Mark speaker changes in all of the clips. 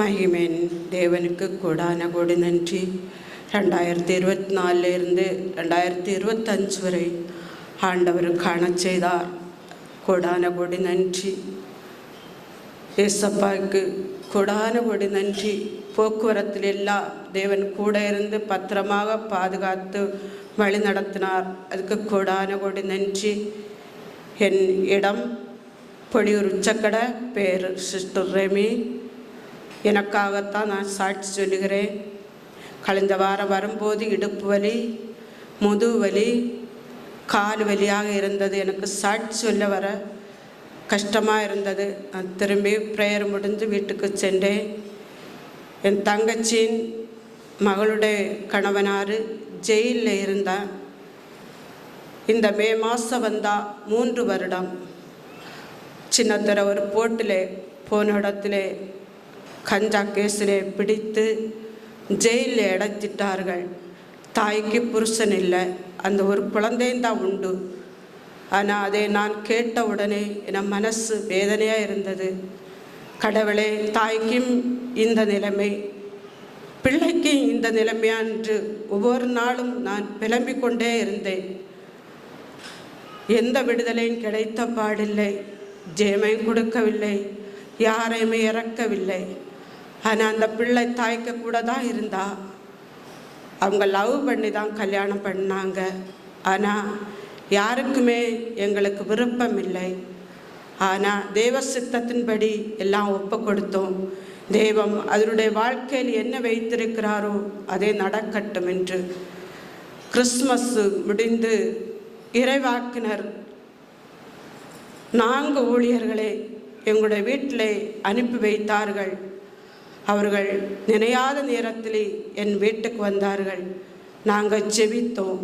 Speaker 1: மகிமேன் தேவனுக்கு கூடான கொடி நன்றி ரெண்டாயிரத்தி இருபத்தி நாலுலேருந்து ரெண்டாயிரத்தி இருபத்தஞ்சு வரை ஆண்டவர் காண செய்தார். கூடான கொடி நன்றி ஏசப்பாவுக்கு கூடான கொடி நன்றி போக்குவரத்தில் எல்லாம் தேவன் கூட இருந்து பத்திரமாக பாதுகாத்து வழி நடத்தினார். அதுக்கு கூடான கொடி நன்றி என் இடம் பொடியூர் உச்சக்கடை பேர் சிஸ்டர் ரெமி. எனக்காகத்தான் நான் சாட்சி சொல்லுகிறேன். கழிந்த வாரம் வரும்போது இடுப்பு வலி முதுகு வலி கால் வலியாக இருந்தது. எனக்கு சாட்சி சொல்ல வர கஷ்டமாக இருந்தது. நான் திரும்பி ப்ரேயர் முடிஞ்சு வீட்டுக்கு சென்றேன். என் தங்கச்சியின் மகளுடைய கணவனார் ஜெயிலில் இருந்தான் இந்த மே மாதம் வந்தால் மூன்று வருடம். சின்னத்தர ஒரு போட்டில் போன இடத்துல கஞ்சா கேஸில் பிடித்து ஜெயிலில் அடைச்சிட்டார்கள் தாய்க்கு புருஷன் இல்லை. அந்த ஒரு குழந்தைந்தான் தான் உண்டு. ஆனால் அதை நான் கேட்ட உடனே என் மனசு வேதனையாக இருந்தது. கடவுளே தாய்க்கும் இந்த நிலைமை பிள்ளைக்கும் இந்த நிலைமையான்று ஒவ்வொரு நாளும் நான் புலம்பிக் கொண்டே இருந்தேன். எந்த விடுதலையும் கிடைத்த பாடில்லை. ஜெயமையும் கொடுக்கவில்லை. யாரையுமே இறக்கவில்லை. ஆனால் அந்த பிள்ளை தாய்க்க கூட தான் இருந்தா. அவங்க லவ் பண்ணி தான் கல்யாணம் பண்ணாங்க. ஆனால் யாருக்குமே எங்களுக்கு விருப்பம் இல்லை. ஆனால் தேவ சித்தத்தின்படி எல்லாம் ஒப்பு கொடுத்தோம். தெய்வம் அதனுடைய வாழ்க்கையில் என்ன வைத்திருக்கிறாரோ அதே நடக்கட்டும் என்று. கிறிஸ்மஸ் முடிந்து இறைவாக்கினர். நான்கு ஊழியர்களை எங்களுடைய வீட்டிலே அனுப்பி வைத்தார்கள். அவர்கள் நினையாத நேரத்திலே என் வீட்டுக்கு வந்தார்கள். நாங்கள் செவித்தோம்.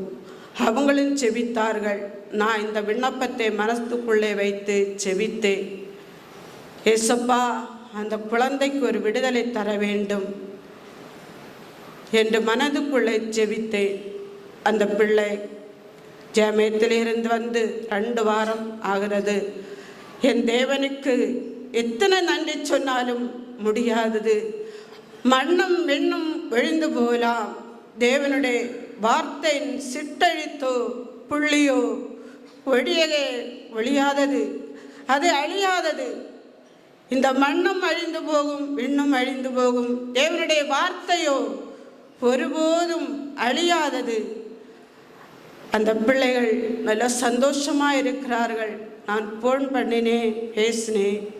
Speaker 1: அவங்களும் செவித்தார்கள். நான் இந்த விண்ணப்பத்தை மனசுக்குள்ளே வைத்து செவித்தேன். ஏசப்பா அந்த குழந்தைக்கு ஒரு விடுதலை தர வேண்டும் என்று மனதுக்குள்ளே செவித்தேன். அந்த பிள்ளை ஜாமியத்திலிருந்து வந்து ரெண்டு வாரம் ஆகிறது. என் தேவனுக்கு எத்தனை நன்றி சொன்னாலும் முடியாதது. மண்ணும் வெண்ணும் விழுந்து போகலாம். தேவனுடைய வார்த்தையின் சிட்டழித்தோ புள்ளியோ ஒழியவே ஒழியாதது. அது அழியாதது. இந்த மண்ணும் அழிந்து போகும் விண்ணும் அழிந்து போகும். தேவனுடைய வார்த்தையோ ஒருபோதும் அழியாதது. அந்த பிள்ளைகள் நல்ல சந்தோஷமாக இருக்கிறார்கள். நான் ஃபோன் பண்ணினேன் பேசினேன்.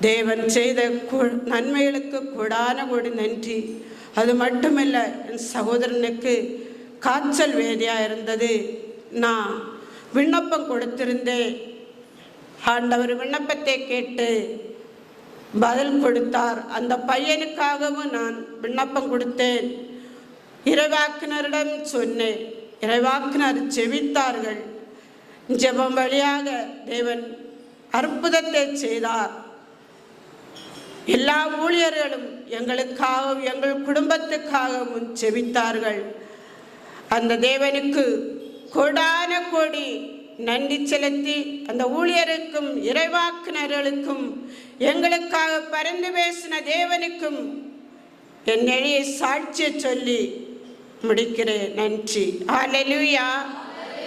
Speaker 1: தேவன் செய்த கு- நன்மைகளுக்கு கூடான கூடி நன்றி. அது மட்டுமல்ல என் சகோதரனுக்கு காய்ச்சல் வேதியாக இருந்தது. நான் விண்ணப்பம் கொடுத்திருந்தேன். ஆண்டவர் விண்ணப்பத்தை கேட்டு பதில் கொடுத்தார். அந்த பையனுக்காகவும் நான் விண்ணப்பம் கொடுத்தேன். இறைவாக்கினரிடம் சொன்னேன். இறைவாக்கினர் செவித்தார்கள் ஜெபம் வழியாக தேவன் அற்புதத்தை செய்தார். எல்லா ஊழியர்களும் எங்களுக்காகவும் எங்கள் குடும்பத்துக்காகவும் செபித்தார்கள் அந்த தேவனுக்கு கொடான கோடி நன்றி செலுத்தி அந்த ஊழியருக்கும் இறைவாக்குனர்களுக்கும் எங்களுக்காக பறந்து பேசின தேவனுக்கும் என் எளிய சாட்சியை சொல்லி முடிக்கிறேன். நன்றி. ஹalleluya.